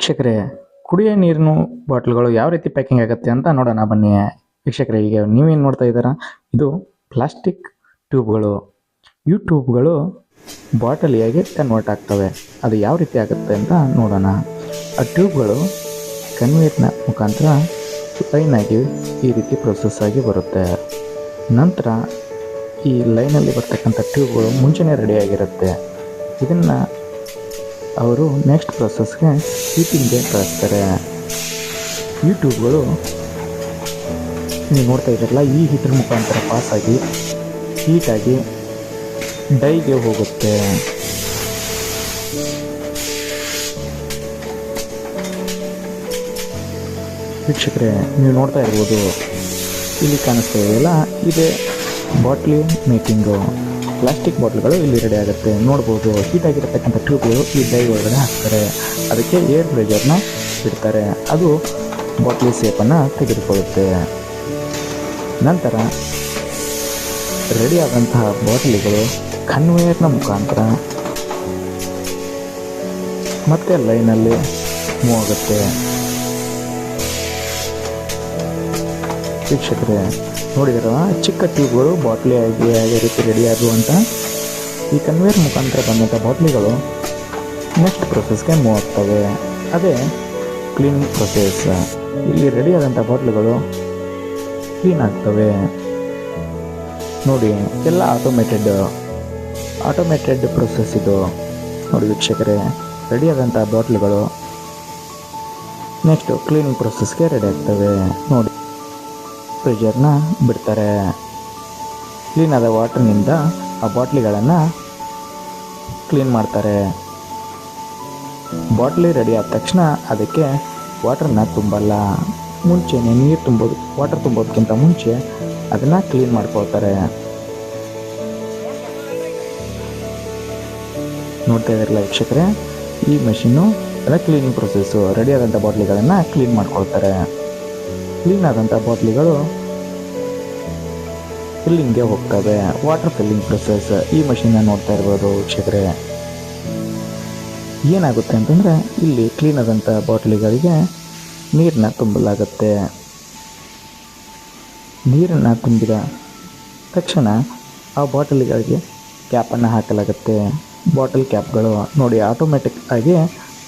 ವೀಕ್ಷಕರೇ, ಕುಡಿಯೋ ನೀರಿನ ಬಾಟ್ಲ್ಗಳು ಯಾವ ರೀತಿ ಪ್ಯಾಕಿಂಗ್ ಆಗುತ್ತೆ ಅಂತ ನೋಡೋಣ ಬನ್ನಿ. ವೀಕ್ಷಕರೇ, ಈಗ ನೀವೇನು ನೋಡ್ತಾ ಇದ್ದೀರಾ? ಇದು ಪ್ಲಾಸ್ಟಿಕ್ ಟ್ಯೂಬ್ಗಳು. ಈ ಟ್ಯೂಬ್ಗಳು ಬಾಟಲಿಯಾಗಿ ಕನ್ವರ್ಟ್ ಆಗ್ತವೆ. ಅದು ಯಾವ ರೀತಿ ಆಗುತ್ತೆ ಅಂತ ನೋಡೋಣ. ಆ ಟ್ಯೂಬ್ಗಳು ಕನ್ವೇರ್ನ ಮುಖಾಂತರ ಲೈನಾಗಿ ಈ ರೀತಿ ಪ್ರೊಸೆಸ್ ಆಗಿ ಬರುತ್ತೆ. ನಂತರ ಈ ಲೈನಲ್ಲಿ ಬರ್ತಕ್ಕಂಥ ಟ್ಯೂಬ್ಗಳು ಮುಂಚೆನೇ ರೆಡಿಯಾಗಿರುತ್ತೆ ಇದನ್ನು ಅವರು ನೆಕ್ಸ್ಟ್ ಪ್ರೊಸೆಸ್ಗೆ ಹೀಟಿಂಗ್ಗೆ ಕಳಿಸ್ತಾರೆ. ಯೂಟ್ಯೂಬ್ಗಳು ಟ್ಯೂಬ್ಗಳು ನೀವು ನೋಡ್ತಾ ಇದ್ದೀರಲ್ಲ, ಈ ಹೀಟರ್ ಮುಖಾಂತರ ಪಾಸಾಗಿ ಹೀಟಾಗಿ ಡೈಗೆ ಹೋಗುತ್ತೆ. ವೀಕ್ಷಕರೇ, ನೀವು ನೋಡ್ತಾ ಇರ್ಬೋದು, ಇಲ್ಲಿ ಕಾಣಿಸ್ತಾ ಇದೆಯಲ್ಲ, ಇದೆ ಬಾಟ್ಲಿ ಮೇಕಿಂಗು ಪ್ಲಾಸ್ಟಿಕ್ ಬಾಟ್ಲ್ಗಳು ಇಲ್ಲಿ ರೆಡಿ ಆಗುತ್ತೆ. ನೋಡ್ಬೋದು ಹೀಟ್ ಆಗಿರತಕ್ಕಂಥ ಟ್ಯೂಬ್ಗಳು ಈ ಡೈ ಒಳಗಡೆ ಹಾಕ್ತಾರೆ. ಅದಕ್ಕೆ ಏರ್ ಪ್ರೆಷರ್ನ ಇಡ್ತಾರೆ. ಅದು ಬಾಟ್ಲಿ ಸೇಪನ್ನು ತೆಗೆದುಕೊಳ್ಳುತ್ತೆ. ನಂತರ ರೆಡಿ ಆದಂತಹ ಬಾಟಲಿಗಳು ಕನ್ವೇಯರ್ನ ಮುಖಾಂತರ ಮತ್ತೆ ಲೈನಲ್ಲಿ ಮೂವ್ ಆಗುತ್ತೆ. ವೀಕ್ಷಕರೇ ನೋಡಿದ್ರ ಚಿಕ್ಕ ಟ್ಯೂಬ್ಗಳು ಬಾಟ್ಲಿ ಆಗಿ ಯಾವುದೇ ರೀತಿ ರೆಡಿ ಆದವು ಅಂತ ಈ ಕನ್ವೇರ್ ಮುಖಾಂತರ ಬಂದಂಥ ಬಾಟ್ಲಿಗಳು ನೆಕ್ಸ್ಟ್ ಪ್ರೊಸೆಸ್ಗೆ ಮೂವ್ ಆಗ್ತವೆ. ಅದೇ ಕ್ಲೀನಿಂಗ್ ಪ್ರೊಸೆಸ್ ಇಲ್ಲಿ ರೆಡಿ ಆದಂಥ ಬಾಟ್ಲುಗಳು ಕ್ಲೀನ್ ಆಗ್ತವೆ. ನೋಡಿ, ಎಲ್ಲ ಆಟೋಮೇಟೆಡ್ ಆಟೋಮೇಟೆಡ್ ಪ್ರೊಸೆಸ್ ಇದು. ನೋಡಿ ವೀಕ್ಷಕರೇ ರೆಡಿ ಆದಂಥ ಬಾಟ್ಲುಗಳು ನೆಕ್ಸ್ಟು ಕ್ಲೀನಿಂಗ್ ಪ್ರೊಸೆಸ್ಗೆ ರೆಡಿ ಆಗ್ತವೆ. ನೋಡಿ ಪ್ರೆಷರ್ನ ಬಿಡ್ತಾರೆ. ಕ್ಲೀನ್ ಆದ ವಾಟರ್ನಿಂದ ಆ ಬಾಟ್ಲಿಗಳನ್ನು ಕ್ಲೀನ್ ಮಾಡ್ತಾರೆ. ಬಾಟ್ಲಿ ರೆಡಿ ಆದ ತಕ್ಷಣ ಅದಕ್ಕೆ ವಾಟರ್ನ ತುಂಬಲ್ಲ. ಮುಂಚೆನೇ ನೀರು ತುಂಬೋದು ವಾಟರ್ ತುಂಬೋದಕ್ಕಿಂತ ಮುಂಚೆ ಅದನ್ನು ಕ್ಲೀನ್ ಮಾಡ್ಕೊಳ್ತಾರೆ. ನೋಡ್ತಾ ಇದ್ರಲ್ಲ ವೀಕ್ಷಕರೇ, ಈ ಮೆಷಿನ್ನು ಎಲ್ಲ ಕ್ಲೀನಿಂಗ್ ಪ್ರೊಸೆಸ್ಸು ರೆಡಿ ಆದಂಥ ಬಾಟ್ಲಿಗಳನ್ನು ಕ್ಲೀನ್ ಮಾಡ್ಕೊಳ್ತಾರೆ. ಕ್ಲೀನ್ ಆದಂಥ ಬಾಟ್ಲಿಗಳು ಫಿಲ್ಲಿಂಗ್ಗೆ ಹೋಗ್ತವೆ. ವಾಟರ್ ಫಿಲ್ಲಿಂಗ್ ಪ್ರೊಸೆಸ್ ಈ ಮಷಿನ್ನ ನೋಡ್ತಾ ಇರ್ಬೋದು ವೀಕ್ಷಕರೇ. ಏನಾಗುತ್ತೆ ಅಂತಂದರೆ ಇಲ್ಲಿ ಕ್ಲೀನ್ ಆದಂಥ ಬಾಟ್ಲಿಗಳಿಗೆ ನೀರನ್ನ ತುಂಬಲಾಗುತ್ತೆ. ನೀರನ್ನು ತುಂಬಿದ ತಕ್ಷಣ ಆ ಬಾಟಲಿಗಳಿಗೆ ಕ್ಯಾಪನ್ನು ಹಾಕಲಾಗುತ್ತೆ. ಬಾಟಲ್ ಕ್ಯಾಪ್ಗಳು ನೋಡಿ ಆಟೋಮೆಟಿಕ್ ಆಗಿ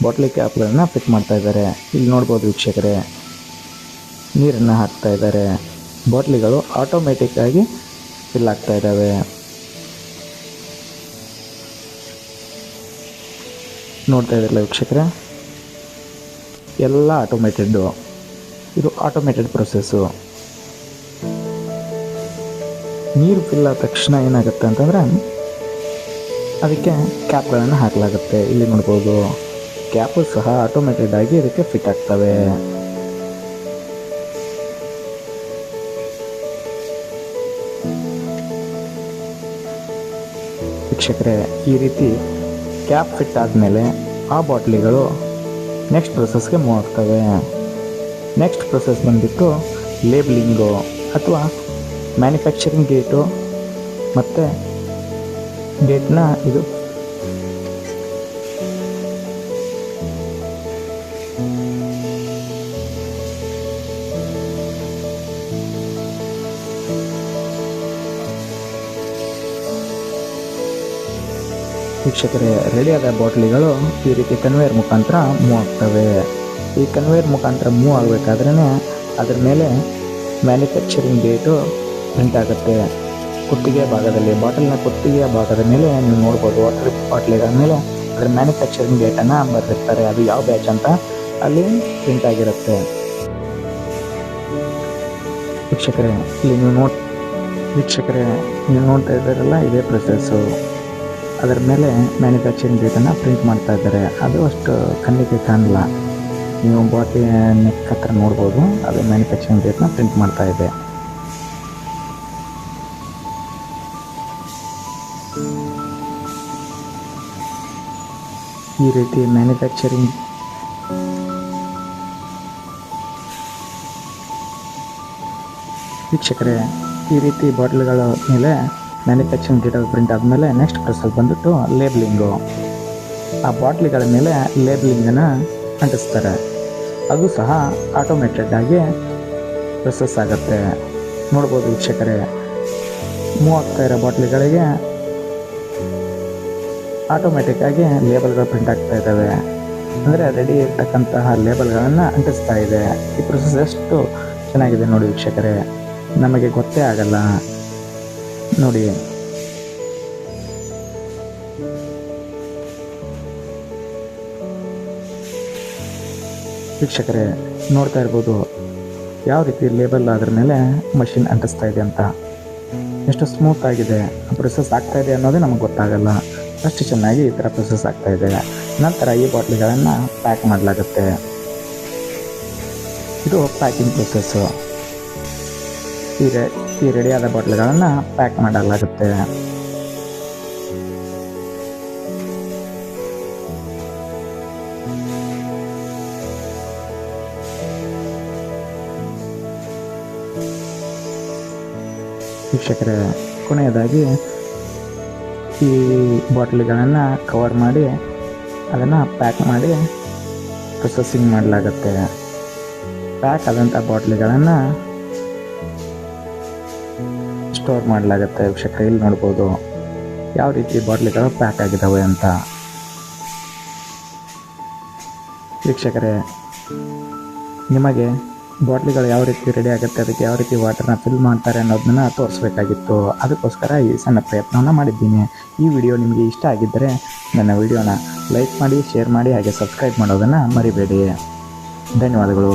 ಬಾಟ್ಲಿ ಕ್ಯಾಪ್ಗಳನ್ನು ಫಿಟ್ ಮಾಡ್ತಾ ಇದ್ದಾರೆ. ಇಲ್ಲಿ ನೋಡ್ಬೋದು ವೀಕ್ಷಕರೇ. ನೀರನ್ನು ಹಾಕ್ತಾ ಇದ್ದಾರೆ. ಬಾಟ್ಲಿಗಳು ಆಟೋಮೆಟಿಕ್ ಆಗಿ ಫಿಲ್ ಆಗ್ತಾ ಇದ್ದಾವೆ. ನೋಡ್ತಾ ಇದ್ರಲ್ಲ ವೀಕ್ಷಕರೇ? ಎಲ್ಲ ಆಟೋಮೇಟೆಡ್ಡು ಇದು ಆಟೋಮೇಟೆಡ್ ಪ್ರೊಸೆಸ್ಸು ನೀರು ಫಿಲ್ ಆದ ತಕ್ಷಣ ಏನಾಗುತ್ತೆ ಅಂತಂದರೆ, ಅದಕ್ಕೆ ಕ್ಯಾಪ್ಗಳನ್ನು ಹಾಕಲಾಗುತ್ತೆ. ಇಲ್ಲಿ ನೋಡ್ಬೋದು. ಕ್ಯಾಪು ಸಹ ಆಟೋಮೆಟೆಡ್ ಆಗಿ ಇದಕ್ಕೆ ಫಿಟ್ ಆಗ್ತವೆ. ವೀಕ್ಷಕರೇ, ಈ ರೀತಿ ಕ್ಯಾಪ್ ಫಿಟ್ ಆದಮೇಲೆ ಆ ಬಾಟ್ಲಿಗಳು ನೆಕ್ಸ್ಟ್ ಪ್ರೊಸೆಸ್ಗೆ ಮೂವ್ ಆಗ್ತವೆ. ನೆಕ್ಸ್ಟ್ ಪ್ರೊಸೆಸ್ ಬಂದ್ಬಿಟ್ಟು ಲೇಬ್ಲಿಂಗು ಅಥವಾ ಮ್ಯಾನುಫ್ಯಾಕ್ಚರಿಂಗ್ ಡೇಟು ಮತ್ತು ಡೇಟ್ನ ಇದು ವೀಕ್ಷಕರೇ, ರೆಡಿಯಾದ ಬಾಟ್ಲಿಗಳು ಈ ರೀತಿ ಕನ್ವೇರ್ ಮುಖಾಂತರ ಮೂವ್ ಆಗ್ತವೆ. ಈ ಕನ್ವೇರ್ ಮುಖಾಂತರ ಮೂವ್ ಆಗಬೇಕಾದ್ರೆ ಅದರ ಮೇಲೆ ಮ್ಯಾನುಫ್ಯಾಕ್ಚರಿಂಗ್ ಡೇಟು ಪ್ರಿಂಟ್ ಆಗುತ್ತೆ. ಕುತ್ತಿಗೆ ಭಾಗದಲ್ಲಿ, ಬಾಟಲ್ನ ಕುತ್ತಿಗೆಯ ಭಾಗದ ಮೇಲೆ ನೀವು ನೋಡ್ಬೋದು ವಾಟರ್ ಬಾಟ್ಲಿಗಳ ಮೇಲೆ ಅದರ ಮ್ಯಾನುಫ್ಯಾಕ್ಚರಿಂಗ್ ಡೇಟನ್ನು ಬರೆದಿರ್ತಾರೆ. ಅದು ಯಾವ ಬ್ಯಾಚ್ ಅಂತ ಅಲ್ಲಿ ಪ್ರಿಂಟ್ ಆಗಿರುತ್ತೆ. ವೀಕ್ಷಕರೇ, ಇಲ್ಲಿ ನೀವು ನೋಡ್ ವೀಕ್ಷಕರೇ, ನೀವು ನೋಡ್ತಾ ಇದ್ದಾರಲ್ಲ, ಇದೇ ಪ್ರೊಸೆಸ್ಸು ಅದರ ಮೇಲೆ ಮ್ಯಾನುಫ್ಯಾಕ್ಚರಿಂಗ್ ಡೇಟನ್ನು ಪ್ರಿಂಟ್ ಮಾಡ್ತಾ ಇದ್ದಾರೆ. ಅದು ಅಷ್ಟು ಕಣ್ಣಿಗೆ ಕಾಣಲ್ಲ. ನೀವು ಬಾಟ್ಲಿ ನೆಕ್ ಹತ್ರ ನೋಡ್ಬೋದು, ಅದು ಮ್ಯಾನುಫ್ಯಾಕ್ಚರಿಂಗ್ ಡೇಟ್ನ ಪ್ರಿಂಟ್ ಮಾಡ್ತಾ ಇದೆ. ಈ ರೀತಿ ಮ್ಯಾನುಫ್ಯಾಕ್ಚರಿಂಗ್ ವೀಕ್ಷಕರೇ, ಈ ರೀತಿ ಬಾಟ್ಲ್ಗಳ ಮೇಲೆ ಮ್ಯಾನುಫ್ಯಾಕ್ಚರಿಂಗ್ ಡೇಟಾ ಪ್ರಿಂಟ್ ಆದಮೇಲೆ ನೆಕ್ಸ್ಟ್ ಪ್ರೊಸೆಸ್ ಬಂದುಬಿಟ್ಟು ಲೇಬ್ಲಿಂಗು ಆ ಬಾಟ್ಲಿಗಳ ಮೇಲೆ ಲೇಬ್ಲಿಂಗನ್ನು ಅಂಟಿಸ್ತಾರೆ. ಅದು ಸಹ ಆಟೋಮೇಟೆಡ್ ಆಗಿ ಪ್ರೊಸೆಸ್ ಆಗುತ್ತೆ. ನೋಡ್ಬೋದು ವೀಕ್ಷಕರೇ. ಮೂವ್ ಇರೋ ಬಾಟ್ಲಿಗಳಿಗೆ ಆಟೋಮೆಟಿಕ್ಕಾಗಿ ಲೇಬಲ್ಗಳು ಪ್ರಿಂಟ್ ಆಗ್ತಾ ಇದ್ದಾವೆ. ಅಂದರೆ ರೆಡಿ ಇರ್ತಕ್ಕಂತಹ ಲೇಬಲ್ಗಳನ್ನು ಅಂಟಿಸ್ತಾ ಇದೆ. ಈ ಪ್ರೊಸೆಸ್ ಎಷ್ಟು ಚೆನ್ನಾಗಿದೆ ನೋಡಿ ವೀಕ್ಷಕರೇ. ನಮಗೆ ಗೊತ್ತೇ ಆಗಲ್ಲ. ನೋಡಿ. ವೀಕ್ಷಕರೇ, ನೋಡ್ತಾ ಇರ್ಬೋದು, ಯಾವ ರೀತಿ ಲೇಬಲ್ ಅದ್ರ ಮೇಲೆ ಮಷಿನ್ ಅಂಟಿಸ್ತಾ ಇದೆ ಅಂತ. ಎಷ್ಟು ಸ್ಮೂತ್ ಆಗಿದೆ ಪ್ರೊಸೆಸ್ ಆಗ್ತಾ ಇದೆ ಅನ್ನೋದೇ ನಮಗೆ ಗೊತ್ತಾಗಲ್ಲ. ಅಷ್ಟು ಚೆನ್ನಾಗಿ ಈ ಥರ ಪ್ರೊಸೆಸ್ ಆಗ್ತಾ ಇದೆ. ನಂತರ ಈ ಬಾಟ್ಲಿಗಳನ್ನು ಪ್ಯಾಕ್ ಮಾಡಲಾಗುತ್ತೆ. ಇದು ಪ್ಯಾಕಿಂಗ್ ಪ್ರೊಸೆಸ್ಸು ಈ ರೆ ಈ ರೆಡಿಯಾದ ಬಾಟ್ಲುಗಳನ್ನು ಪ್ಯಾಕ್ ಮಾಡಲಾಗುತ್ತೆ. ವೀಕ್ಷಕರೇ, ಕೊನೆಯದಾಗಿ ಈ ಬಾಟ್ಲಿಗಳನ್ನು ಕವರ್ ಮಾಡಿ ಅದನ್ನು ಪ್ಯಾಕ್ ಮಾಡಿ ಪ್ರೊಸೆಸಿಂಗ್ ಮಾಡಲಾಗುತ್ತೆ. ಪ್ಯಾಕ್ ಆದಂಥ ಬಾಟ್ಲಿಗಳನ್ನು ಸ್ಟೋರ್ ಮಾಡಲಾಗುತ್ತೆ, ವೀಕ್ಷಕರೇ, ಇಲ್ಲಿ ನೋಡ್ಬೋದು ಯಾವ ರೀತಿ ಬಾಟ್ಲಿಗಳು ಪ್ಯಾಕ್ ಆಗಿದ್ದಾವೆ ಅಂತ. ವೀಕ್ಷಕರೇ, ನಿಮಗೆ ಬಾಟ್ಲಿಗಳು ಯಾವ ರೀತಿ ರೆಡಿ ಆಗುತ್ತೆ, ಅದಕ್ಕೆ ಯಾವ ರೀತಿ ವಾಟರ್ನ ಫಿಲ್ ಮಾಡ್ತಾರೆ ಅನ್ನೋದನ್ನ ತೋರಿಸ್ಬೇಕಾಗಿತ್ತು. ಅದಕ್ಕೋಸ್ಕರ ಈ ಸಣ್ಣ ಪ್ರಯತ್ನವನ್ನು ಮಾಡಿದ್ದೀನಿ. ಈ ವಿಡಿಯೋ ನಿಮಗೆ ಇಷ್ಟ ಆಗಿದ್ದರೆ ನನ್ನ ವಿಡಿಯೋನ ಲೈಕ್ ಮಾಡಿ ಶೇರ್ ಮಾಡಿ, ಹಾಗೆ ಸಬ್ಸ್ಕ್ರೈಬ್ ಮಾಡೋದನ್ನು ಮರಿಬೇಡಿ. ಧನ್ಯವಾದಗಳು.